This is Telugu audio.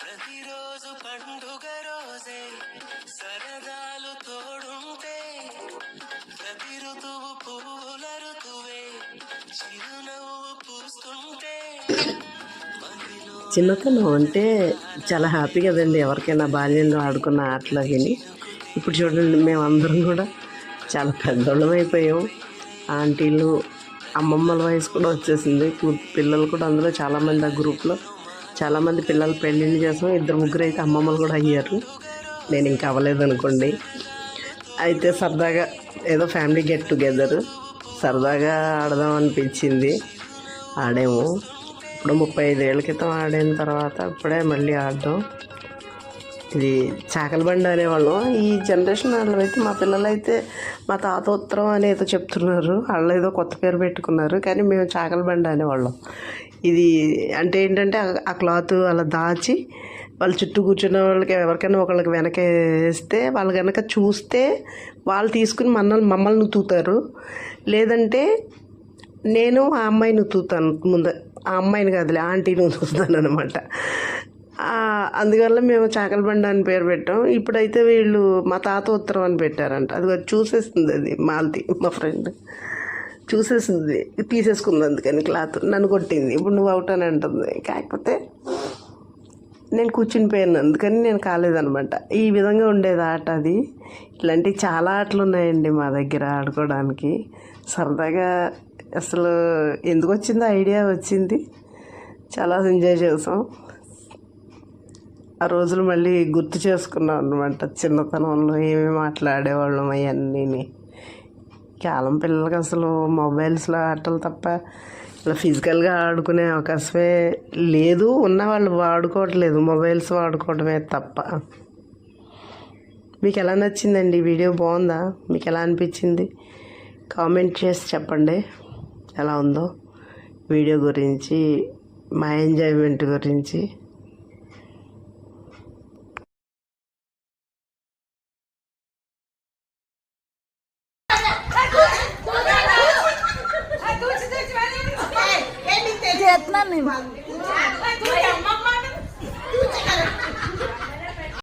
ప్రతిరోజు పండుగ రోజే సరదాలు తోడుంటే ప్రతి ఋతువు పువ్వుల ఋతువే చిరునవ్వు పూస్తుంటే. చిన్నతనం అంటే చాలా హ్యాపీ కదండి. ఎవరికైనా బాల్యంలో ఆడుకున్న ఆటలు విని ఇప్పుడు చూడండి మేమందరం కూడా చాలా పెద్దోళ్ళం అయిపోయాం. ఆంటీలు అమ్మమ్మల వయసు కూడా వచ్చేసింది. పిల్లలు కూడా అందులో చాలామంది ఆ గ్రూప్లో. చాలామంది పిల్లలు పెళ్ళిళ్ళు చేసాం ఇద్దరు ముగ్గురు అయితే అమ్మమ్మలు కూడా అయ్యారు. నేను ఇంకా అవ్వలేదు అనుకోండి. అయితే సరదాగా ఏదో ఫ్యామిలీ గెట్ టుగెదర్. సరదాగా ఆడదాం అనిపించింది. ఆడాము. ఇప్పుడు ముప్పై ఐదేళ్ళ క్రితం ఆడిన తర్వాత ఇప్పుడే మళ్ళీ ఆడడం. ఇది చాకల బండి అనేవాళ్ళం. ఈ జనరేషన్ వాళ్ళు అయితే మా పిల్లలు అయితే మా తాత ఉత్తరం అని ఏదో చెప్తున్నారు. వాళ్ళు ఏదో కొత్త పేరు పెట్టుకున్నారు. కానీ మేము చాకల బండి అనేవాళ్ళం. ఇది అంటే ఏంటంటే ఆ- క్లాత్ అలా దాచి వాళ్ళ చుట్టూ కూర్చున్న వాళ్ళకి ఎవరికైనా ఒకళ్ళకి వెనక వేస్తే వాళ్ళు కనుక చూస్తే వాళ్ళు తీసుకుని మనల్ని మమ్మల్ని నుతుతారు. లేదంటే నేను ఆ అమ్మాయిని తూతాను ముందు. ఆ అమ్మాయిని కాదులే ఆంటీని ఉతుకుతాను అనమాట అందువల్ల మేము చాకల బండ అని పేరు పెట్టాం. ఇప్పుడైతే వీళ్ళు మా తాత ఉత్తరం అని పెట్టారంట. అది చూసేస్తుంది అది మాల్తి మా ఫ్రెండ్. చూసేసింది తీసేసుకుంది అందుకని క్లాత్. నన్ను కొట్టింది. ఇప్పుడు నువ్వు అవుట్ అని అంటుంది. కాకపోతే నేను కూర్చుని పోయాను. అందుకని నేను కాలేదనమాట. ఈ విధంగా ఉండేది ఆట అది. ఇలాంటివి చాలా ఆటలు ఉన్నాయండి మా దగ్గర ఆడుకోవడానికి. సరదాగా అసలు ఎందుకు వచ్చిందో ఐడియా వచ్చింది. చాలా ఎంజాయ్ చేసాం. ఆ రోజులు మళ్ళీ గుర్తు చేసుకున్నాం అనమాట చిన్నతనంలో ఏమేమి మాట్లాడేవాళ్ళం అవన్నీ కాలం పిల్లలకి అసలు మొబైల్స్లో ఆటలు తప్ప ఇలా ఫిజికల్గా ఆడుకునే అవకాశమే లేదు. ఉన్న వాళ్ళు వాడుకోవట్లేదు. మొబైల్స్ వాడుకోవడమే తప్ప. మీకు ఎలా నచ్చిందండి? వీడియో బాగుందా? మీకు ఎలా అనిపించింది? కామెంట్ చేసి చెప్పండి. ఎలా ఉందో? వీడియో గురించి మా ఎంజాయ్మెంట్ గురించి. નહીં.